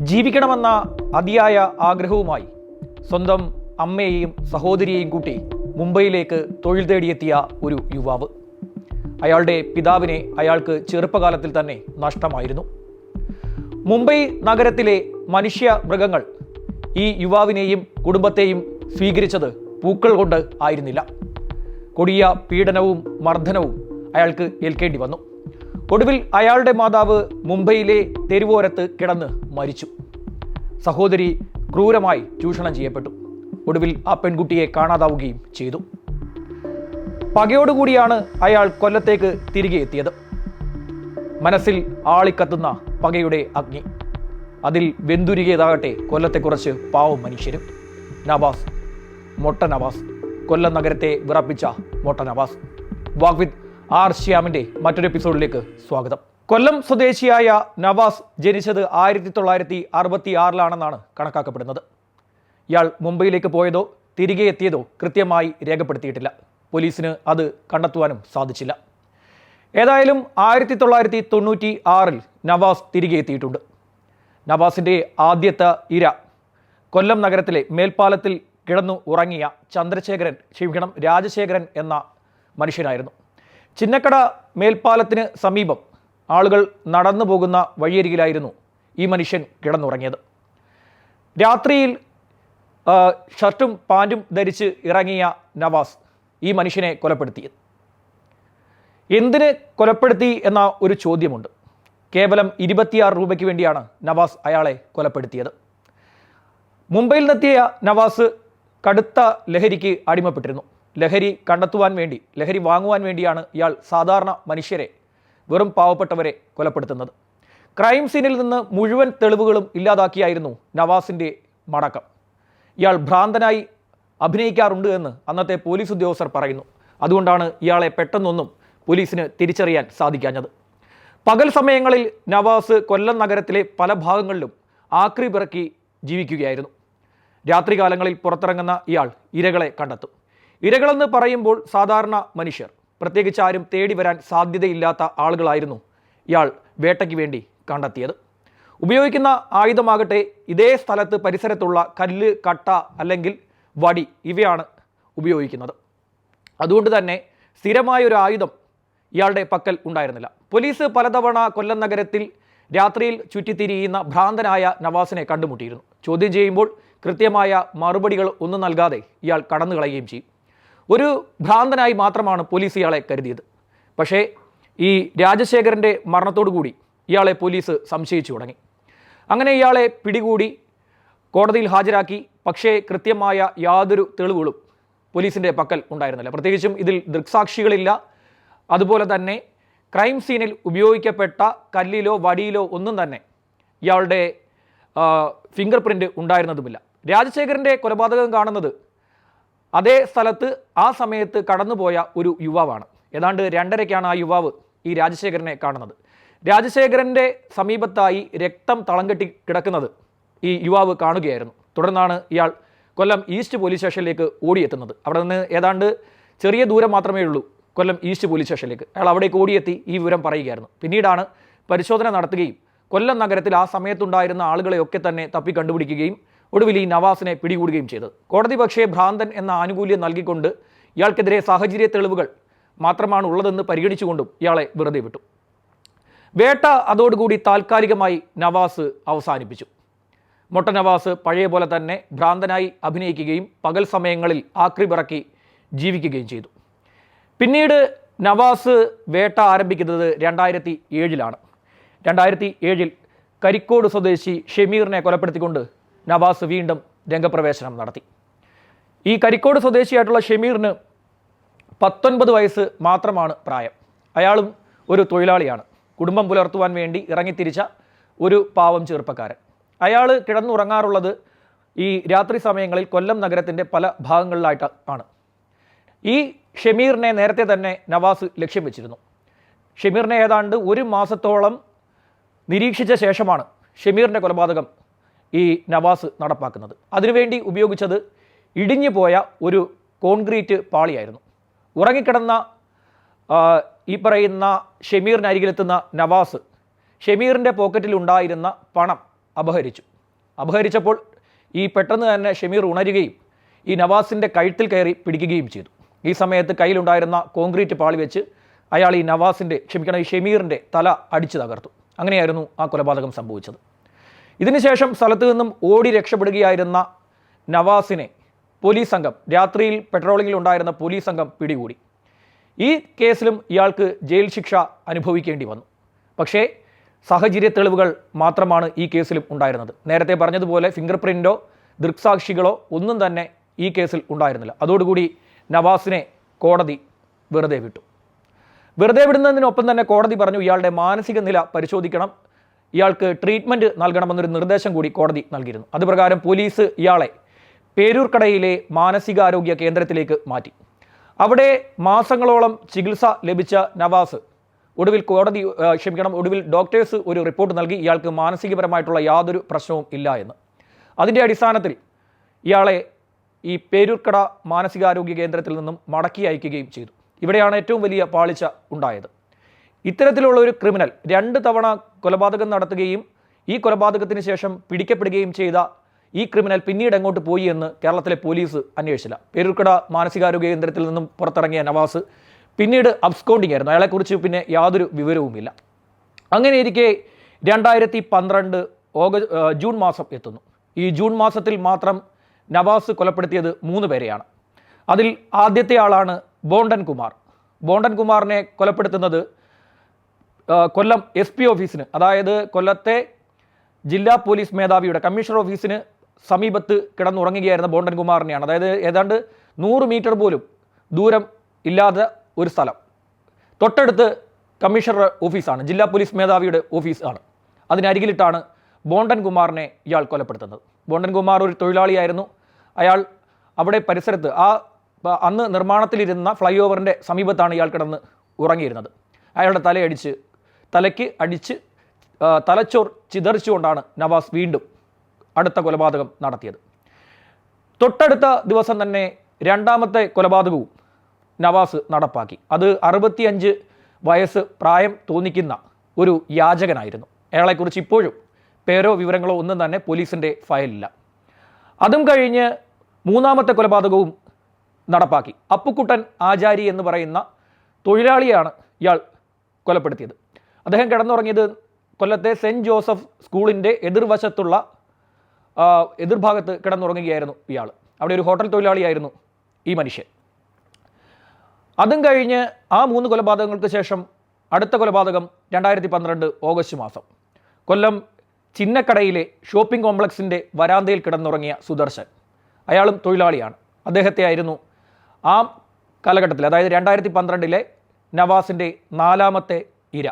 ജീവിക്കണമെന്ന അതിയായ ആഗ്രഹവുമായി സ്വന്തം അമ്മയെയും സഹോദരിയെയും കൂട്ടി മുംബൈയിലേക്ക് തൊഴിൽ തേടിയെത്തിയ ഒരു യുവാവ്. അയാളുടെ പിതാവിനെ അയാൾക്ക് ചെറുപ്പകാലത്തിൽ തന്നെ നഷ്ടമായിരുന്നു. മുംബൈ നഗരത്തിലെ മനുഷ്യ മൃഗങ്ങൾ ഈ യുവാവിനെയും കുടുംബത്തെയും സ്വീകരിച്ചത് പൂക്കൾ കൊണ്ട് ആയിരുന്നില്ല. കൊടിയ പീഡനവും മർദ്ദനവും അയാൾക്ക് ഏൽക്കേണ്ടി വന്നു. ഒടുവിൽ അയാളുടെ മാതാവ് മുംബൈയിലെ തെരുവോരത്ത് കിടന്ന് മരിച്ചു. സഹോദരി ക്രൂരമായി ചൂഷണം ചെയ്യപ്പെട്ടു. ഒടുവിൽ ആ പെൺകുട്ടിയെ കാണാതാവുകയും ചെയ്തു. പകയോടുകൂടിയാണ് അയാൾ കൊല്ലത്തേക്ക് തിരികെ എത്തിയത്. മനസ്സിൽ ആളിക്കത്തുന്ന പകയുടെ അഗ്നി. അതിൽ വെന്തുരുകിയതാകട്ടെ കൊല്ലത്തെ കുറച്ച് പാവം മനുഷ്യരും. നവാസ് മൊട്ട നവാസ്. കൊല്ലം നഗരത്തെ വിറപ്പിച്ച മൊട്ട നവാസ്. വാഗ് വിത്ത് ആർ ശ്യാമിന്റെ മറ്റൊരു എപ്പിസോഡിലേക്ക് സ്വാഗതം. കൊല്ലം സ്വദേശിയായ നവാസ് ജനിച്ചത് ആയിരത്തി തൊള്ളായിരത്തി അറുപത്തി ആറിലാണെന്നാണ് കണക്കാക്കപ്പെടുന്നത്. ഇയാൾ മുംബൈയിലേക്ക് പോയതോ തിരികെ എത്തിയതോ കൃത്യമായി രേഖപ്പെടുത്തിയിട്ടില്ല. പോലീസിന് അത് കണ്ടെത്തുവാനും സാധിച്ചില്ല. ഏതായാലും ആയിരത്തി തൊള്ളായിരത്തി തൊണ്ണൂറ്റി ആറിൽ നവാസ് തിരികെ എത്തിയിട്ടുണ്ട്. നവാസിന്റെ ആദ്യത്തെ ഇര കൊല്ലം നഗരത്തിലെ മേൽപ്പാലത്തിൽ കിടന്നു ഉറങ്ങിയ ചന്ദ്രശേഖരൻ ക്ഷമിക്കണം രാജശേഖരൻ എന്ന മനുഷ്യനായിരുന്നു. ചിന്നക്കട മേൽപ്പാലത്തിന് സമീപം ആളുകൾ നടന്നു പോകുന്ന വഴിയരികിലായിരുന്നു ഈ മനുഷ്യൻ കിടന്നുറങ്ങിയത്. രാത്രിയിൽ ഷർട്ടും പാന്റും ധരിച്ച് ഇറങ്ങിയ നവാസ് ഈ മനുഷ്യനെ കൊലപ്പെടുത്തിയത്. എന്തിന് കൊലപ്പെടുത്തി എന്ന ഒരു ചോദ്യമുണ്ട്. കേവലം ഇരുപത്തിയാറ് രൂപയ്ക്ക് വേണ്ടിയാണ് നവാസ് അയാളെ കൊലപ്പെടുത്തിയത്. മുംബൈയിൽ നിന്നെത്തിയ നവാസ് കടുത്ത ലഹരിക്ക് അടിമപ്പെട്ടിരുന്നു. ലഹരി കണ്ടെത്തുവാൻ വേണ്ടി ലഹരി വാങ്ങുവാൻ വേണ്ടിയാണ് ഇയാൾ സാധാരണ മനുഷ്യരെ വെറും പാവപ്പെട്ടവരെ കൊലപ്പെടുത്തുന്നത്. ക്രൈം സീനിൽ നിന്ന് മുഴുവൻ തെളിവുകളും ഇല്ലാതാക്കിയായിരുന്നു നവാസിന്റെ മടക്കം. ഇയാൾ ഭ്രാന്തനായി അഭിനയിക്കാറുണ്ട് എന്ന് അന്നത്തെ പോലീസ് ഉദ്യോഗസ്ഥർ പറയുന്നു. അതുകൊണ്ടാണ് ഇയാളെ പെട്ടെന്നൊന്നും പോലീസിന് തിരിച്ചറിയാൻ സാധിക്കാഞ്ഞത്. പകൽ സമയങ്ങളിൽ നവാസ് കൊല്ലം നഗരത്തിലെ പല ഭാഗങ്ങളിലും ആക്രി പിറക്കി ജീവിക്കുകയായിരുന്നു. രാത്രികാലങ്ങളിൽ പുറത്തിറങ്ങുന്ന ഇയാൾ ഇരകളെ കണ്ടെത്തും. ഇരകളെന്ന് പറയുമ്പോൾ സാധാരണ മനുഷ്യർ. പ്രത്യേകിച്ച് ആരും തേടി വരാൻ സാധ്യതയില്ലാത്ത ആളുകളായിരുന്നു ഇയാൾ വേട്ടയ്ക്ക് വേണ്ടി കണ്ടെത്തിയത്. ഉപയോഗിക്കുന്ന ആയുധമാകട്ടെ ഇതേ സ്ഥലത്ത് പരിസരത്തുള്ള കല്ല് കട്ട അല്ലെങ്കിൽ വടി ഇവയാണ് ഉപയോഗിക്കുന്നത്. അതുകൊണ്ട് തന്നെ സ്ഥിരമായ ഒരു ആയുധം ഇയാളുടെ പക്കൽ ഉണ്ടായിരുന്നില്ല. പോലീസ് പലതവണ കൊല്ലം നഗരത്തിൽ രാത്രിയിൽ ചുറ്റിത്തിരിയുന്ന ഭ്രാന്തനായ നവാസിനെ കണ്ടുമുട്ടിയിരുന്നു. ചോദ്യം ചെയ്യുമ്പോൾ കൃത്യമായ മറുപടികൾ ഒന്നും നൽകാതെ ഇയാൾ കടന്നു കളയുകയും ചെയ്യും. ഒരു ഭ്രാന്തനായി മാത്രമാണ് പോലീസ് ഇയാളെ കരുതിയത്. പക്ഷേ ഈ രാജശേഖരന്റെ കൂടി ഇയാളെ പോലീസ് സംശയിച്ചു തുടങ്ങി. അങ്ങനെ ഇയാളെ പിടികൂടി കോടതിയിൽ ഹാജരാക്കി പക്ഷേ കൃത്യമായ യാതൊരു തെളിവുകളും പോലീസിന്റെ പക്കൽ ഉണ്ടായിരുന്നില്ല. പ്രത്യേകിച്ചും ഇതിൽ ദൃക്സാക്ഷികളില്ല. അതുപോലെ തന്നെ ക്രൈം സീനിൽ ഉപയോഗിക്കപ്പെട്ട കല്ലിലോ വടിയിലോ ഒന്നും തന്നെ ഇയാളുടെ ഫിംഗർ പ്രിന്റ് ഉണ്ടായിരുന്നതുമില്ല. രാജശേഖരന്റെ കൊലപാതകം കാണുന്നത് അതേ സ്ഥലത്ത് ആ സമയത്ത് കടന്നുപോയ ഒരു യുവാവാണ്. ഏതാണ്ട് രണ്ടരയ്ക്കാണ് ആ യുവാവ് ഈ രാജശേഖരനെ കാണുന്നത്. രാജശേഖരന്റെ സമീപത്തായി രക്തം തളം കെട്ടി കിടക്കുന്നത് ഈ യുവാവ് കാണുകയായിരുന്നു. തുടർന്നാണ് ഇയാൾ കൊല്ലം ഈസ്റ്റ് പോലീസ് സ്റ്റേഷനിലേക്ക് ഓടിയെത്തുന്നത്. അവിടെ നിന്ന് ഏതാണ്ട് ചെറിയ ദൂരം മാത്രമേ ഉള്ളൂ കൊല്ലം ഈസ്റ്റ് പോലീസ് സ്റ്റേഷനിലേക്ക്. അയാൾ അവിടേക്ക് ഓടിയെത്തി ഈ വിവരം പറയുകയായിരുന്നു. പിന്നീടാണ് പരിശോധന നടത്തുകയും കൊല്ലം നഗരത്തിൽ ആ സമയത്തുണ്ടായിരുന്ന ആളുകളെയൊക്കെ തന്നെ തപ്പി കണ്ടുപിടിക്കുകയും ഒടുവിൽ ഈ നവാസിനെ പിടികൂടുകയും ചെയ്തത് കോടതി പക്ഷേ ഭ്രാന്തൻ എന്ന ആനുകൂല്യം നൽകിക്കൊണ്ട് ഇയാൾക്കെതിരെ സാഹചര്യ തെളിവുകൾ മാത്രമാണ് ഉള്ളതെന്ന് പരിഗണിച്ചുകൊണ്ടും ഇയാളെ വെറുതെ വിട്ടു. വേട്ട അതോടുകൂടി താൽക്കാലികമായി നവാസ് അവസാനിപ്പിച്ചു. മൊട്ട നവാസ് പഴയ പോലെ തന്നെ ഭ്രാന്തനായി അഭിനയിക്കുകയും പകൽ സമയങ്ങളിൽ ആക്രി പിറക്കി ജീവിക്കുകയും ചെയ്തു. പിന്നീട് നവാസ് വേട്ട ആരംഭിക്കുന്നത് രണ്ടായിരത്തി ഏഴിലാണ്. രണ്ടായിരത്തി ഏഴിൽ കരിക്കോട് സ്വദേശി ഷമീറിനെ കൊലപ്പെടുത്തിക്കൊണ്ട് നവാസ് വീണ്ടും രംഗപ്രവേശനം നടത്തി. ഈ കരിക്കോട് സ്വദേശിയായിട്ടുള്ള ഷമീറിന് പത്തൊൻപത് വയസ്സ് മാത്രമാണ് പ്രായം. അയാളും ഒരു തൊഴിലാളിയാണ്. കുടുംബം പുലർത്തുവാൻ വേണ്ടി ഇറങ്ങിത്തിരിച്ച ഒരു പാവം ചെറുപ്പക്കാരൻ. അയാൾ കിടന്നുറങ്ങാറുള്ളത് ഈ രാത്രി സമയങ്ങളിൽ കൊല്ലം നഗരത്തിന്റെ പല ഭാഗങ്ങളിലായിട്ട് ആണ്. ഈ ഷമീറിനെ നേരത്തെ തന്നെ നവാസ് ലക്ഷ്യം വെച്ചിരുന്നു. ഷമീറിനെ ഏതാണ്ട് ഒരു മാസത്തോളം നിരീക്ഷിച്ച ശേഷമാണ് ഷമീറിന്റെ കൊലപാതകം ഈ നവാസ് നടപ്പാക്കുന്നത്. അതിനുവേണ്ടി ഉപയോഗിച്ചത് ഇടിഞ്ഞു പോയ ഒരു കോൺക്രീറ്റ് പാളിയായിരുന്നു. ഉറങ്ങിക്കിടന്ന ഈ പറയുന്ന ഷമീറിനരികിലെത്തുന്ന നവാസ് ഷമീറിന്റെ പോക്കറ്റിൽ ഉണ്ടായിരുന്ന പണം അപഹരിച്ചു. അപഹരിച്ചപ്പോൾ ഈ പെട്ടെന്ന് തന്നെ ഷമീർ ഉണരുകയും ഈ നവാസിന്റെ കഴുത്തിൽ കയറി പിടിക്കുകയും ചെയ്തു. ഈ സമയത്ത് കയ്യിലുണ്ടായിരുന്ന കോൺക്രീറ്റ് പാളി വെച്ച് അയാൾ ഈ നവാസിന്റെ ക്ഷമിക്കണം ഈ ഷമീറിന്റെ തല അടിച്ചു തകർത്തു. അങ്ങനെയായിരുന്നു ആ കൊലപാതകം സംഭവിച്ചത്. ഇതിനുശേഷം സ്ഥലത്ത് നിന്നും ഓടി രക്ഷപ്പെടുകയായിരുന്ന നവാസിനെ പോലീസ് സംഘം രാത്രിയിൽ പെട്രോളിങ്ങിൽ ഉണ്ടായിരുന്ന പോലീസ് സംഘം പിടികൂടി. ഈ കേസിലും ഇയാൾക്ക് ജയിൽ ശിക്ഷ അനുഭവിക്കേണ്ടി വന്നു. പക്ഷേ സാഹചര്യ തെളിവുകൾ മാത്രമാണ് ഈ കേസിലും ഉണ്ടായിരുന്നത്. നേരത്തെ പറഞ്ഞതുപോലെ ഫിംഗർ പ്രിന്റോ ദൃക്സാക്ഷികളോ ഒന്നും തന്നെ ഈ കേസിൽ ഉണ്ടായിരുന്നില്ല. അതോടുകൂടി നവാസിനെ കോടതി വെറുതെ വിട്ടു. വെറുതെ വിടുന്നതിനൊപ്പം തന്നെ കോടതി പറഞ്ഞു ഇയാളുടെ മാനസിക നില പരിശോധിക്കണം ഇയാൾക്ക് ട്രീറ്റ്മെന്റ് നൽകണമെന്നൊരു നിർദ്ദേശം കൂടി കോടതി നൽകിയിരുന്നു. അതുപ്രകാരം പോലീസ് ഇയാളെ പേരൂർക്കടയിലെ മാനസികാരോഗ്യ കേന്ദ്രത്തിലേക്ക് മാറ്റി. അവിടെ മാസങ്ങളോളം ചികിത്സ ലഭിച്ച നവാസ് ഒടുവിൽ കോടതി ക്ഷമിക്കണം ഒടുവിൽ ഡോക്ടേഴ്സ് ഒരു റിപ്പോർട്ട് നൽകി ഇയാൾക്ക് മാനസികപരമായിട്ടുള്ള യാതൊരു പ്രശ്നവും ഇല്ല എന്ന്. അതിന്റെ അടിസ്ഥാനത്തിൽ ഇയാളെ ഈ പേരൂർക്കട മാനസികാരോഗ്യ കേന്ദ്രത്തിൽ നിന്നും മടക്കി അയക്കുകയും ചെയ്തു. ഇവിടെയാണ് ഏറ്റവും വലിയ പാളിച്ച ഉണ്ടായത്. ഇത്തരത്തിലുള്ള ഒരു ക്രിമിനൽ രണ്ട് തവണ കൊലപാതകം നടത്തുകയും ഈ കൊലപാതകത്തിന് ശേഷം പിടിക്കപ്പെടുകയും ചെയ്ത ഈ ക്രിമിനൽ പിന്നീട് എങ്ങോട്ട് പോയി എന്ന് കേരളത്തിലെ പോലീസ് അന്വേഷിച്ചില്ല. പേരുക്കട മാനസികാരോഗ്യ കേന്ദ്രത്തിൽ നിന്നും പുറത്തിറങ്ങിയ നവാസ് പിന്നീട് അബ്സ്കോണ്ടിങ് ആയിരുന്നു. അയാളെക്കുറിച്ച് പിന്നെ യാതൊരു വിവരവുമില്ല. അങ്ങനെ ഇരിക്കെ രണ്ടായിരത്തി പന്ത്രണ്ട് ഓഗസ്റ്റ് ജൂൺ മാസം എത്തുന്നു. ഈ ജൂൺ മാസത്തിൽ മാത്രം നവാസ് കൊലപ്പെടുത്തിയത് മൂന്ന് പേരെയാണ്. അതിൽ ആദ്യത്തെ ആളാണ് ബോണ്ടൻ കുമാർ. ബോണ്ടൻ കുമാറിനെ കൊലപ്പെടുത്തുന്നത് കൊല്ലം എസ് പി ഓഫീസിന് അതായത് കൊല്ലത്തെ ജില്ലാ പോലീസ് മേധാവിയുടെ കമ്മീഷണർ ഓഫീസിന് സമീപത്ത് കിടന്നുറങ്ങുകയായിരുന്ന ബോണ്ടൻ കുമാറിനെയാണ്. അതായത് ഏതാണ്ട് നൂറ് മീറ്റർ പോലും ദൂരം ഇല്ലാത്ത ഒരു സ്ഥലം. തൊട്ടടുത്ത് കമ്മീഷണർ ഓഫീസാണ് ജില്ലാ പോലീസ് മേധാവിയുടെ ഓഫീസാണ് അതിനരികിലിട്ടാണ് ബോണ്ടൻ കുമാറിനെ ഇയാൾ കൊലപ്പെടുത്തുന്നത്. ബോണ്ടൻ കുമാർ ഒരു തൊഴിലാളിയായിരുന്നു. അയാൾ അവിടെ പരിസരത്ത് ആ അന്ന് നിർമ്മാണത്തിലിരുന്ന ഫ്ലൈ ഓവറിന്റെ സമീപത്താണ് ഇയാൾ കിടന്ന് ഉറങ്ങിയിരുന്നത്. അയാളുടെ തലയടിച്ച് തലയ്ക്ക് അടിച്ച് തലച്ചോർ ചിതറിച്ചുകൊണ്ടാണ് നവാസ് വീണ്ടും അടുത്ത കൊലപാതകം നടത്തിയത്. തൊട്ടടുത്ത ദിവസം തന്നെ രണ്ടാമത്തെ കൊലപാതകവും നവാസ് നടപ്പാക്കി. അത് അറുപത്തിയഞ്ച് വയസ്സ് പ്രായം തോന്നിക്കുന്ന ഒരു യാചകനായിരുന്നു. അയാളെക്കുറിച്ച് ഇപ്പോഴും പേരോ വിവരങ്ങളോ ഒന്നും തന്നെ പോലീസിന്റെ ഫയലില്ല അതും കഴിഞ്ഞ് മൂന്നാമത്തെ കൊലപാതകവും നടപ്പാക്കി. അപ്പുക്കുട്ടൻ ആചാരി എന്ന് പറയുന്ന തൊഴിലാളിയാണ് ഇയാൾ കൊലപ്പെടുത്തിയത്. അദ്ദേഹം കിടന്നുറങ്ങിയത് കൊല്ലത്തെ സെന്റ് ജോസഫ് സ്കൂളിന്റെ എതിർവശത്തുള്ള എതിർഭാഗത്ത് കിടന്നുറങ്ങുകയായിരുന്നു ഇയാൾ. അവിടെ ഒരു ഹോട്ടൽ തൊഴിലാളിയായിരുന്നു ഈ മനുഷ്യൻ. അതും കഴിഞ്ഞ് ആ മൂന്ന് കൊലപാതകങ്ങൾക്ക് ശേഷം അടുത്ത കൊലപാതകം രണ്ടായിരത്തി പന്ത്രണ്ട് ഓഗസ്റ്റ് മാസം. കൊല്ലം ചിന്നക്കടയിലെ ഷോപ്പിംഗ് കോംപ്ലക്സിന്റെ വരാന്തയിൽ കിടന്നുറങ്ങിയ സുദർശൻ. അയാളും തൊഴിലാളിയാണ്. അദ്ദേഹത്തെ ആയിരുന്നു ആ കാലഘട്ടത്തിൽ അതായത് രണ്ടായിരത്തി പന്ത്രണ്ടിലെ നവാസിന്റെ നാലാമത്തെ ഇര.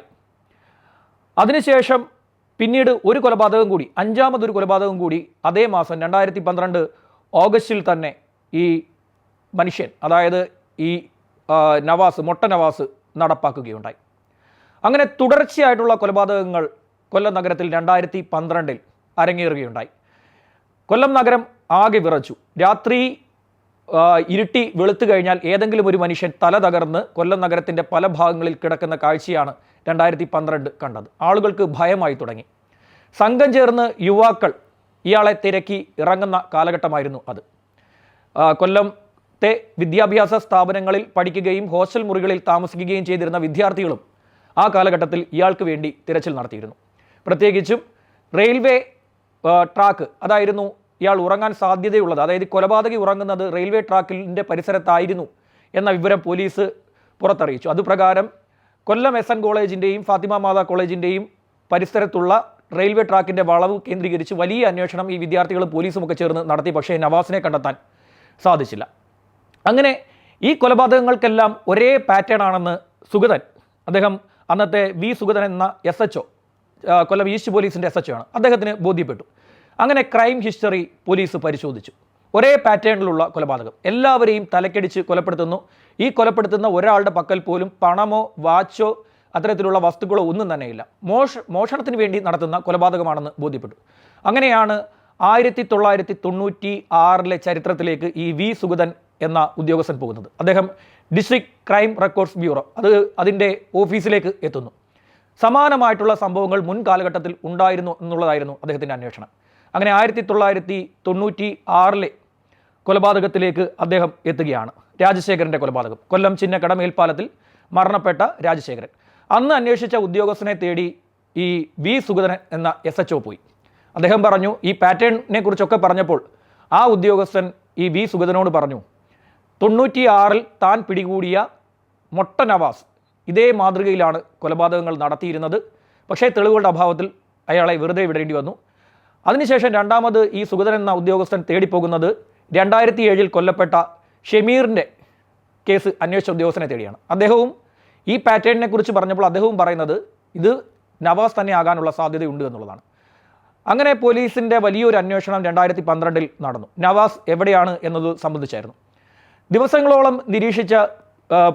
അതിനുശേഷം പിന്നീട് ഒരു കൊലപാതകം കൂടി അഞ്ചാമതൊരു കൊലപാതകം കൂടി അതേ മാസം രണ്ടായിരത്തി പന്ത്രണ്ട് ഓഗസ്റ്റിൽ തന്നെ ഈ മനുഷ്യൻ അതായത് ഈ നവാസ് മൊട്ട നവാസ് നടപ്പാക്കുകയുണ്ടായി. അങ്ങനെ തുടർച്ചയായിട്ടുള്ള കൊലപാതകങ്ങൾ കൊല്ലം നഗരത്തിൽ രണ്ടായിരത്തി പന്ത്രണ്ടിൽ അരങ്ങേറുകയുണ്ടായി. കൊല്ലം നഗരം ആകെ വിറച്ചു. രാത്രി ഇരുട്ടി വെളുത്തു കഴിഞ്ഞാൽ ഏതെങ്കിലും ഒരു മനുഷ്യൻ തല തകർന്ന് കൊല്ലം നഗരത്തിന്റെ പല ഭാഗങ്ങളിൽ കിടക്കുന്ന കാഴ്ചയാണ് രണ്ടായിരത്തി പന്ത്രണ്ട് കണ്ടത്. ആളുകൾക്ക് ഭയമായി തുടങ്ങി. സംഘം ചേർന്ന് യുവാക്കൾ ഇയാളെ തിരക്കി ഇറങ്ങുന്ന കാലഘട്ടമായിരുന്നു അത്. കൊല്ലത്തെ വിദ്യാഭ്യാസ സ്ഥാപനങ്ങളിൽ പഠിക്കുകയും ഹോസ്റ്റൽ മുറികളിൽ താമസിക്കുകയും ചെയ്തിരുന്ന വിദ്യാർത്ഥികളും ആ കാലഘട്ടത്തിൽ ഇയാൾക്ക് വേണ്ടി തിരച്ചിൽ നടത്തിയിരുന്നു. പ്രത്യേകിച്ചും റെയിൽവേ ട്രാക്ക് അതായിരുന്നു ഇയാൾ ഉറങ്ങാൻ സാധ്യതയുള്ളത് അതായത് കൊലപാതകി ഉറങ്ങുന്നത് റെയിൽവേ ട്രാക്കിന്റെ പരിസരത്തായിരുന്നു എന്ന വിവരം പോലീസ് പുറത്തറിയിച്ചു. അതുപ്രകാരം കൊല്ലം എസ് എൻ കോളേജിന്റെയും ഫാത്തിമ മാതാ കോളേജിന്റെയും പരിസരത്തുള്ള റെയിൽവേ ട്രാക്കിന്റെ വളവ് കേന്ദ്രീകരിച്ച് വലിയ അന്വേഷണം ഈ വിദ്യാർത്ഥികളും പോലീസുമൊക്കെ ചേർന്ന് നടത്തി പക്ഷേ നവാസിനെ കണ്ടെത്താൻ സാധിച്ചില്ല. അങ്ങനെ ഈ കൊലപാതകങ്ങൾക്കെല്ലാം ഒരേ പാറ്റേൺ ആണെന്ന് സുഗതൻ അദ്ദേഹം അന്നത്തെ വി സുഗതൻ എന്ന എസ് എച്ച് കൊല്ലം ഈസ്റ്റ് പോലീസിന്റെ എസ് എച്ച് ആണ്. അദ്ദേഹത്തിന് ബോധ്യപ്പെട്ടു. അങ്ങനെ ക്രൈം ഹിസ്റ്ററി പോലീസ് പരിശോധിച്ചു. ഒരേ പാറ്റേണിലുള്ള കൊലപാതകം. എല്ലാവരെയും തലക്കടിച്ച് കൊലപ്പെടുത്തുന്നു. ഈ കൊലപ്പെടുത്തുന്ന ഒരാളുടെ പക്കൽ പോലും പണമോ വാച്ചോ അത്തരത്തിലുള്ള വസ്തുക്കളോ ഒന്നും തന്നെയില്ല. മോഷ മോഷണത്തിന് വേണ്ടി നടത്തുന്ന കൊലപാതകമാണെന്ന് ബോധ്യപ്പെട്ടു. അങ്ങനെയാണ് ആയിരത്തി തൊള്ളായിരത്തി തൊണ്ണൂറ്റി ആറിലെ ചരിത്രത്തിലേക്ക് ഈ വി. സുഗതൻ എന്ന ഉദ്യോഗസ്ഥൻ പോകുന്നത്. അദ്ദേഹം ഡിസ്ട്രിക്ട് ക്രൈം റെക്കോർഡ്സ് ബ്യൂറോ അത് അതിന്റെ ഓഫീസിലേക്ക് എത്തുന്നു. സമാനമായിട്ടുള്ള സംഭവങ്ങൾ മുൻ കാലഘട്ടത്തിൽ ഉണ്ടായിരുന്നു എന്നുള്ളതായിരുന്നു അദ്ദേഹത്തിന്റെ അന്വേഷണം. അങ്ങനെ ആയിരത്തി തൊള്ളായിരത്തി തൊണ്ണൂറ്റി ആറിലെ കൊലപാതകത്തിലേക്ക് അദ്ദേഹം എത്തുകയാണ്. രാജശേഖരന്റെ കൊലപാതകം. കൊല്ലം ചിന്നക്കട മേൽപ്പാലത്തിൽ മരണപ്പെട്ട രാജശേഖരൻ. അന്ന് അന്വേഷിച്ച ഉദ്യോഗസ്ഥനെ തേടി ഈ വി സുഗതൻ എന്ന എസ് എച്ച് പോയി. അദ്ദേഹം പറഞ്ഞു ഈ പാറ്റേണിനെ കുറിച്ചൊക്കെ പറഞ്ഞപ്പോൾ ആ ഉദ്യോഗസ്ഥൻ ഈ വി സുഗതനോട് പറഞ്ഞു തൊണ്ണൂറ്റിയാറിൽ താൻ പിടികൂടിയ മൊട്ട നവാസ് ഇതേ മാതൃകയിലാണ് കൊലപാതകങ്ങൾ നടത്തിയിരുന്നത്. പക്ഷേ തെളിവുകളുടെ അഭാവത്തിൽ അയാളെ വെറുതെ വിടേണ്ടി വന്നു. അതിനുശേഷം രണ്ടാമത് ഈ സുഗതൻ എന്ന ഉദ്യോഗസ്ഥൻ തേടിപ്പോകുന്നത് രണ്ടായിരത്തി ഏഴിൽ കൊല്ലപ്പെട്ട ഷെമീറിന്റെ കേസ് അന്വേഷിച്ച ഉദ്യോഗസ്ഥനെ തേടിയാണ്. അദ്ദേഹവും ഈ പാറ്റേണിനെ കുറിച്ച് പറഞ്ഞപ്പോൾ അദ്ദേഹവും പറയുന്നത് ഇത് നവാസ് തന്നെ ആകാനുള്ള സാധ്യതയുണ്ട് എന്നുള്ളതാണ്. അങ്ങനെ പോലീസിന്റെ വലിയൊരു അന്വേഷണം രണ്ടായിരത്തി പന്ത്രണ്ടിൽ നടന്നു. നവാസ് എവിടെയാണ് എന്നത് സംബന്ധിച്ചായിരുന്നു. ദിവസങ്ങളോളം നിരീക്ഷിച്ച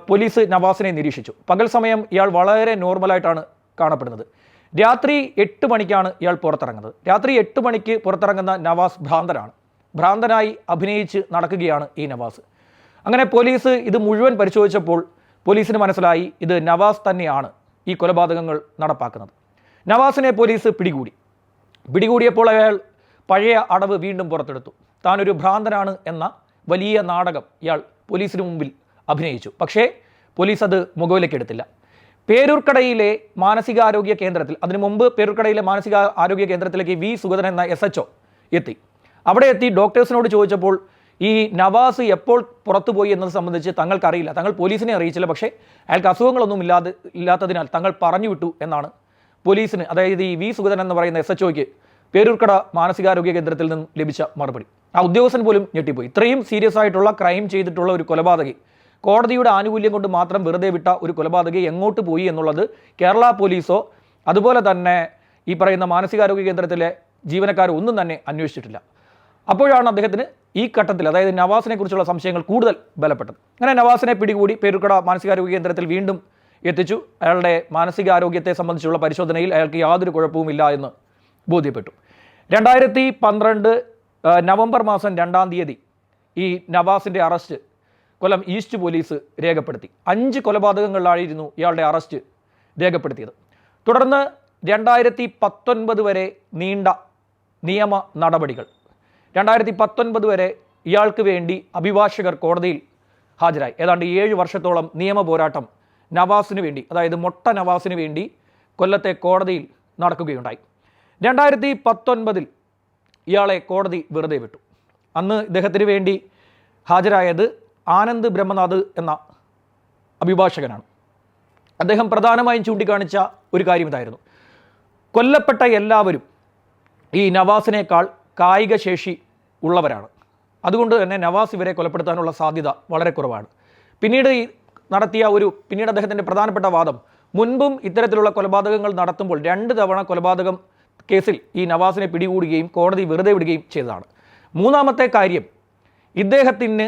പോലീസ് നവാസിനെ നിരീക്ഷിച്ചു. പകൽ സമയം ഇയാൾ വളരെ നോർമലായിട്ടാണ് കാണപ്പെടുന്നത്. രാത്രി എട്ട് മണിക്കാണ് ഇയാൾ പുറത്തിറങ്ങുന്നത്. രാത്രി എട്ട് മണിക്ക് പുറത്തിറങ്ങുന്ന നവാസ് ഭ്രാന്തനാണ്. ഭ്രാന്തനായി അഭിനയിച്ച് നടക്കുകയാണ് ഈ നവാസ്. അങ്ങനെ പോലീസ് ഇത് മുഴുവൻ പരിശോധിച്ചപ്പോൾ പോലീസിന് മനസ്സിലായി ഇത് നവാസ് തന്നെയാണ് ഈ കൊലപാതകങ്ങൾ നടപ്പാക്കുന്നത്. നവാസിനെ പോലീസ് പിടികൂടി. പിടികൂടിയപ്പോൾ അയാൾ പഴയ അടവ് വീണ്ടും പുറത്തെടുത്തു. താനൊരു ഭ്രാന്തനാണ് എന്ന വലിയ നാടകം ഇയാൾ പോലീസിന് മുമ്പിൽ അഭിനയിച്ചു. പക്ഷേ പോലീസ് അത് മുഖവിലേക്കെടുത്തില്ല പേരൂർക്കടയിലെ മാനസികാരോഗ്യ കേന്ദ്രത്തിൽ അതിനു മുമ്പ് പേരൂർക്കടയിലെ മാനസിക ആരോഗ്യ കേന്ദ്രത്തിലേക്ക് വി. സുഗതൻ എന്ന എസ് എച്ച് എത്തി. അവിടെ എത്തി ഡോക്ടേഴ്സിനോട് ചോദിച്ചപ്പോൾ ഈ നവാസ് എപ്പോൾ പുറത്തുപോയി എന്നത് സംബന്ധിച്ച് തങ്ങൾക്കറിയില്ല. തങ്ങൾ പോലീസിനെ അറിയിച്ചില്ല. പക്ഷേ അയാൾക്ക് അസുഖങ്ങളൊന്നും ഇല്ലാതെ ഇല്ലാത്തതിനാൽ തങ്ങൾ പറഞ്ഞു വിട്ടു എന്നാണ് പോലീസിന് അതായത് ഈ വി. സുഗതൻ എന്ന് പറയുന്ന എസ് എച്ച് ഒക്ക് പേരൂർക്കട മാനസികാരോഗ്യ കേന്ദ്രത്തിൽ നിന്നും ലഭിച്ച മറുപടി. ആ ഉദ്യോഗസ്ഥൻ പോലും ഞെട്ടിപ്പോയി. ഇത്രയും സീരിയസ് ആയിട്ടുള്ള ക്രൈം ചെയ്തിട്ടുള്ള ഒരു കൊലപാതകി കോടതിയുടെ ആനുകൂല്യം കൊണ്ട് മാത്രം വെറുതെ വിട്ട ഒരു കൊലപാതകി എങ്ങോട്ട് പോയി എന്നുള്ളത് കേരള പോലീസോ അതുപോലെ തന്നെ ഈ പറയുന്ന മാനസികാരോഗ്യ കേന്ദ്രത്തിലെ ജീവനക്കാരോ ഒന്നും തന്നെ അന്വേഷിച്ചിട്ടില്ല. അപ്പോഴാണ് അദ്ദേഹത്തിന് ഈ ഘട്ടത്തിൽ അതായത് നവാസിനെ കുറിച്ചുള്ള സംശയങ്ങൾ കൂടുതൽ ബലപ്പെട്ടത്. അങ്ങനെ നവാസിനെ പിടികൂടി പേരുക്കട മാനസികാരോഗ്യ കേന്ദ്രത്തിൽ വീണ്ടും എത്തിച്ചു. അയാളുടെ മാനസികാരോഗ്യത്തെ സംബന്ധിച്ചുള്ള പരിശോധനയിൽ അയാൾക്ക് യാതൊരു കുഴപ്പവുമില്ല എന്ന് ബോധ്യപ്പെട്ടു. രണ്ടായിരത്തി പന്ത്രണ്ട് നവംബർ മാസം രണ്ടാം തീയതി ഈ നവാസിന്റെ അറസ്റ്റ് കൊല്ലം ഈസ്റ്റ് പോലീസ് രേഖപ്പെടുത്തി. അഞ്ച് കൊലപാതകങ്ങളിലായിരുന്നു ഇയാളുടെ അറസ്റ്റ് രേഖപ്പെടുത്തിയത്. തുടർന്ന് രണ്ടായിരത്തി പത്തൊൻപത് വരെ നീണ്ട നിയമ നടപടികൾ. രണ്ടായിരത്തി പത്തൊൻപത് വരെ ഇയാൾക്ക് വേണ്ടി അഭിഭാഷകർ കോടതിയിൽ ഹാജരായി. ഏതാണ്ട് ഏഴ് വർഷത്തോളം നിയമ പോരാട്ടം നവാസിന് വേണ്ടി അതായത് മൊട്ട നവാസിന് വേണ്ടി കൊല്ലത്തെ കോടതിയിൽ നടക്കുകയുണ്ടായി. രണ്ടായിരത്തി പത്തൊൻപതിൽ ഇയാളെ കോടതി വെറുതെ വിട്ടു. അന്ന് ഇദ്ദേഹത്തിന് വേണ്ടി ഹാജരായത് ആനന്ദ് ബ്രഹ്മനാഥ് എന്ന അഭിഭാഷകനാണ്. അദ്ദേഹം പ്രധാനമായും ചൂണ്ടിക്കാണിച്ച ഒരു കാര്യം ഇതായിരുന്നു കൊല്ലപ്പെട്ട എല്ലാവരും ഈ നവാസിനേക്കാൾ കായിക ശേഷി ഉള്ളവരാണ്. അതുകൊണ്ട് തന്നെ നവാസ് ഇവരെ കൊലപ്പെടുത്താനുള്ള സാധ്യത വളരെ കുറവാണ്. പിന്നീട് ഈ നടത്തിയ ഒരു പിന്നീട് അദ്ദേഹത്തിന്റെ പ്രധാനപ്പെട്ട വാദം മുൻപും ഇത്തരത്തിലുള്ള കൊലപാതകങ്ങൾ നടത്തുമ്പോൾ രണ്ട് തവണ കൊലപാതകം കേസിൽ ഈ നവാസിനെ പിടികൂടുകയും കോടതി വെറുതെ വിടുകയും ചെയ്തതാണ്. മൂന്നാമത്തെ കാര്യം ഇദ്ദേഹത്തിന്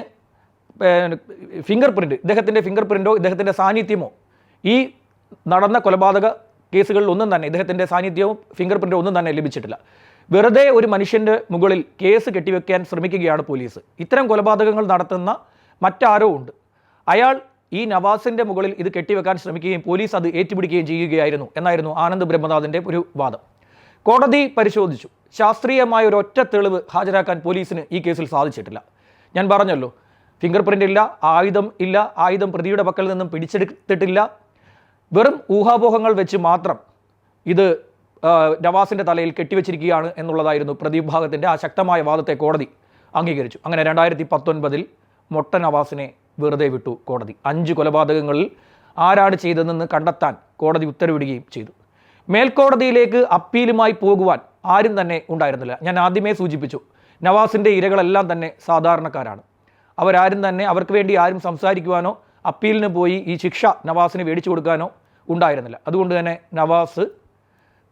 ഫിംഗർ പ്രിന്റ് ഇദ്ദേഹത്തിന്റെ ഫിംഗർ പ്രിന്റോ ഇദ്ദേഹത്തിന്റെ സാന്നിധ്യമോ? ഈ നടന്ന കൊലപാതക കേസുകളിൽ ഒന്നും തന്നെ ഇദ്ദേഹത്തിന്റെ സാന്നിധ്യവും ഫിംഗർ പ്രിന്റോ ഒന്നും തന്നെ ലഭിച്ചിട്ടില്ല. വെറുതെ ഒരു മനുഷ്യന്റെ മുകളിൽ കേസ് കെട്ടിവെക്കാൻ ശ്രമിക്കുകയാണ് പോലീസ്. ഇത്തരം കൊലപാതകങ്ങൾ നടത്തുന്ന മറ്റാരോ ഉണ്ട്. അയാൾ ഈ നവാസിന്റെ മുകളിൽ ഇത് കെട്ടിവെക്കാൻ ശ്രമിക്കുകയും പോലീസ് അത് ഏറ്റുപിടിക്കുകയും ചെയ്യുകയായിരുന്നു എന്നായിരുന്നു ആനന്ദ് ബ്രഹ്മനാഥിന്റെ ഒരു വാദം. കോടതി പരിശോധിച്ചു. ശാസ്ത്രീയമായ ഒരു ഒറ്റ തെളിവ് ഹാജരാക്കാൻ പോലീസിന് ഈ കേസിൽ സാധിച്ചിട്ടില്ല. ഞാൻ പറഞ്ഞല്ലോ ഫിംഗർ പ്രിന്റ് ഇല്ല ആയുധം ഇല്ല ആയുധം പ്രതിയുടെ പക്കൽ നിന്നും പിടിച്ചെടുത്തിട്ടില്ല. വെറും ഊഹാപോഹങ്ങൾ വെച്ച് മാത്രം ഇത് നവാസിന്റെ തലയിൽ കെട്ടിവെച്ചിരിക്കുകയാണ് എന്നുള്ളതായിരുന്നു പ്രതിഭാഗത്തിന്റെ ആ ശക്തമായ വാദത്തെ കോടതി അംഗീകരിച്ചു. അങ്ങനെ രണ്ടായിരത്തി പത്തൊൻപതിൽ മൊട്ട നവാസിനെ വെറുതെ വിട്ടു കോടതി. അഞ്ച് കൊലപാതകങ്ങളിൽ ആരാണ് ചെയ്തതെന്ന് കണ്ടെത്താൻ കോടതി ഉത്തരവിടുകയും ചെയ്തു. മേൽക്കോടതിയിലേക്ക് അപ്പീലുമായി പോകുവാൻ ആരും തന്നെ ഉണ്ടായിരുന്നില്ല. ഞാൻ ആദ്യമേ സൂചിപ്പിച്ചു നവാസിന്റെ ഇരകളെല്ലാം തന്നെ സാധാരണക്കാരാണ്. അവരാരും തന്നെ അവർക്ക് വേണ്ടി ആരും സംസാരിക്കുവാനോ അപ്പീലിന് പോയി ഈ ശിക്ഷ നവാസിന് മേടിച്ചു കൊടുക്കാനോ ഉണ്ടായിരുന്നില്ല. അതുകൊണ്ട് തന്നെ നവാസ്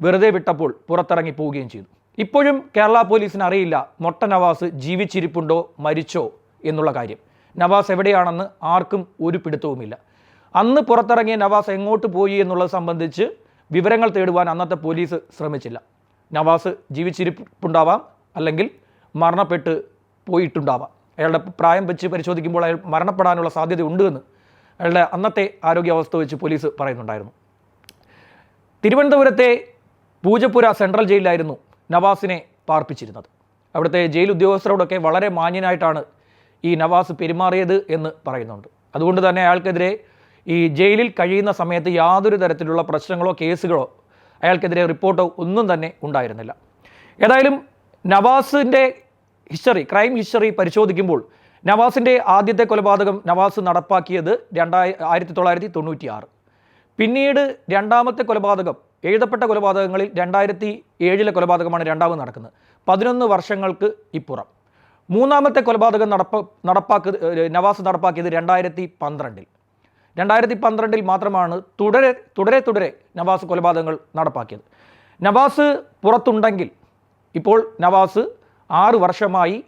വെറുതെ വിട്ടപ്പോൾ പുറത്തിറങ്ങി പോവുകയും ചെയ്തു. ഇപ്പോഴും കേരള പോലീസിന് അറിയില്ല മൊട്ട നവാസ് ജീവിച്ചിരിപ്പുണ്ടോ മരിച്ചോ എന്നുള്ള കാര്യം. നവാസ് എവിടെയാണെന്ന് ആർക്കും ഒരു പിടുത്തവുമില്ല. അന്ന് പുറത്തിറങ്ങിയ നവാസ് എങ്ങോട്ട് പോയി എന്നുള്ളത് സംബന്ധിച്ച് വിവരങ്ങൾ തേടുവാൻ അന്നത്തെ പോലീസ് ശ്രമിച്ചില്ല. നവാസ് ജീവിച്ചിരിപ്പുണ്ടാവാം അല്ലെങ്കിൽ മരണപ്പെട്ട് പോയിട്ടുണ്ടാവാം. അയാളുടെ പ്രായം വെച്ച് പരിശോധിക്കുമ്പോൾ അയാൾ മരണപ്പെടാനുള്ള സാധ്യത ഉണ്ട് എന്ന് അയാളുടെ അന്നത്തെ ആരോഗ്യാവസ്ഥ വെച്ച് പോലീസ് പറയുന്നുണ്ടായിരുന്നു. തിരുവനന്തപുരത്തെ പൂജപ്പുര സെൻട്രൽ ജയിലിലായിരുന്നു നവാസിനെ പാർപ്പിച്ചിരുന്നത്. അവിടുത്തെ ജയിൽ ഉദ്യോഗസ്ഥരോടൊക്കെ വളരെ മാന്യനായിട്ടാണ് ഈ നവാസ് പെരുമാറിയത് എന്ന് പറയുന്നുണ്ട്. അതുകൊണ്ട് തന്നെ അയാൾക്കെതിരെ ഈ ജയിലിൽ കഴിയുന്ന സമയത്ത് യാതൊരു തരത്തിലുള്ള പ്രശ്നങ്ങളോ കേസുകളോ അയാൾക്കെതിരെ റിപ്പോർട്ടോ ഒന്നും തന്നെ ഉണ്ടായിരുന്നില്ല. ഏതായാലും നവാസിന്റെ ഹിസ്റ്ററി ക്രൈം ഹിസ്റ്ററി പരിശോധിക്കുമ്പോൾ നവാസിന്റെ ആദ്യത്തെ കൊലപാതകം നവാസ് നടപ്പാക്കിയത് രണ്ടായി ആയിരത്തി തൊള്ളായിരത്തി തൊണ്ണൂറ്റി ആറ് പിന്നീട് രണ്ടാമത്തെ കൊലപാതകം എഴുതപ്പെട്ട കൊലപാതകങ്ങളിൽ രണ്ടായിരത്തി ഏഴിലെ കൊലപാതകമാണ് രണ്ടാമത് നടക്കുന്നത്. പതിനൊന്ന് വർഷങ്ങൾക്ക് ഇപ്പുറം. മൂന്നാമത്തെ കൊലപാതകം നടപ്പ നടപ്പാക്ക നവാസ് നടപ്പാക്കിയത് രണ്ടായിരത്തി പന്ത്രണ്ടിൽ രണ്ടായിരത്തി പന്ത്രണ്ടിൽ മാത്രമാണ് തുടരെ തുടരെ തുടരെ നവാസ് കൊലപാതകങ്ങൾ നടപ്പാക്കിയത്. നവാസ് പുറത്തുണ്ടെങ്കിൽ ഇപ്പോൾ നവാസ് ആറ് വർഷമായി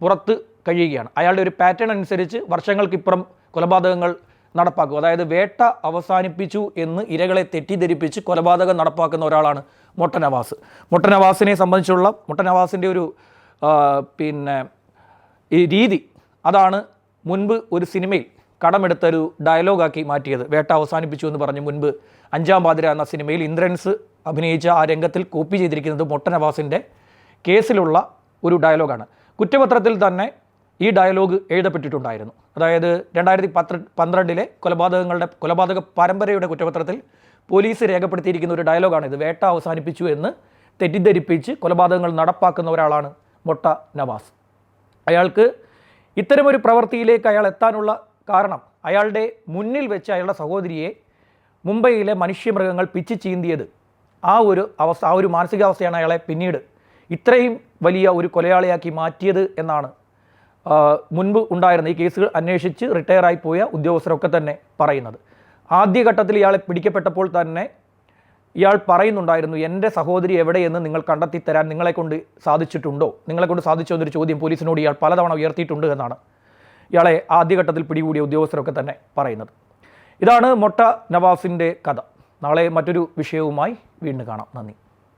പുറത്ത് കഴിയുകയാണ്. അയാളുടെ ഒരു പാറ്റേൺ അനുസരിച്ച് വർഷങ്ങൾക്കിപ്പുറം കൊലപാതകങ്ങൾ നടപ്പാക്കും. അതായത് വേട്ട അവസാനിപ്പിച്ചു എന്ന് ഇരകളെ തെറ്റിദ്ധരിപ്പിച്ച് കൊലപാതകം നടപ്പാക്കുന്ന ഒരാളാണ് മൊട്ടനവാസ്. മൊട്ടനവാസിനെ മൊട്ട നവാസിനെ സംബന്ധിച്ചുള്ള മൊട്ടനവാസിന്റെ ഒരു പിന്നെ ഈ രീതി അതാണ് മുൻപ് ഒരു സിനിമയിൽ കടമെടുത്തൊരു ഡയലോഗാക്കി മാറ്റിയത്. വേട്ട അവസാനിപ്പിച്ചു എന്ന് പറഞ്ഞ് മുൻപ് അഞ്ചാം പാതിര എന്ന സിനിമയിൽ ഇന്ദ്രൻസ് അഭിനയിച്ച ആ രംഗത്തിൽ കോപ്പി ചെയ്തിരിക്കുന്നത് മൊട്ടനവാസിന്റെ കേസിലുള്ള ഒരു ഡയലോഗാണ്. കുറ്റപത്രത്തിൽ തന്നെ ഈ ഡയലോഗ് എഴുതപ്പെട്ടിട്ടുണ്ടായിരുന്നു. അതായത് രണ്ടായിരത്തി പത്ര പന്ത്രണ്ടിലെ കൊലപാതകങ്ങളുടെ കൊലപാതക പരമ്പരയുടെ കുറ്റപത്രത്തിൽ പോലീസ് രേഖപ്പെടുത്തിയിരിക്കുന്ന ഒരു ഡയലോഗാണ് ഇത് വേട്ട അവസാനിപ്പിച്ചു എന്ന് തെറ്റിദ്ധരിപ്പിച്ച് കൊലപാതകങ്ങൾ നടപ്പാക്കുന്ന ഒരാളാണ് മൊട്ട നവാസ്. അയാൾക്ക് ഇത്തരമൊരു പ്രവൃത്തിയിലേക്ക് അയാൾ എത്താനുള്ള കാരണം അയാളുടെ മുന്നിൽ വെച്ച് അയാളുടെ സഹോദരിയെ മുംബൈയിലെ മനുഷ്യമൃഗങ്ങൾ പിച്ച് ചീന്തിയത് ആ ഒരു അവസ്ഥ ആ ഒരു മാനസികാവസ്ഥയാണ് അയാളെ പിന്നീട് ഇത്രയും വലിയ ഒരു കൊലയാളിയാക്കി മാറ്റിയത് എന്നാണ്. മുൻപ് ഉണ്ടായിരുന്ന ഈ കേസുകൾ അന്വേഷിച്ച് റിട്ടയറായി പോയ ഉദ്യോഗസ്ഥരൊക്കെ തന്നെ പറയുന്നത്. ആദ്യഘട്ടത്തിൽ ഇയാളെ പിടിക്കപ്പെട്ടപ്പോൾ തന്നെ ഇയാൾ പറയുന്നുണ്ടായിരുന്നു എന്റെ സഹോദരി എവിടെയെന്ന് നിങ്ങൾ കണ്ടെത്തി തരാൻ നിങ്ങളെക്കൊണ്ട് സാധിച്ചിട്ടുണ്ടോ? നിങ്ങളെക്കൊണ്ട് സാധിച്ചോ എന്നൊരു ചോദ്യം പോലീസിനോട് ഇയാൾ പലതവണ ഉയർത്തിയിട്ടുണ്ട് എന്നാണ് ഇയാളെ ആദ്യഘട്ടത്തിൽ പിടികൂടിയ ഉദ്യോഗസ്ഥരൊക്കെ തന്നെ പറയുന്നത്. ഇതാണ് മൊട്ട നവാസിന്റെ കഥ. നാളെ മറ്റൊരു വിഷയവുമായി വീണ്ടും കാണാം. നന്ദി.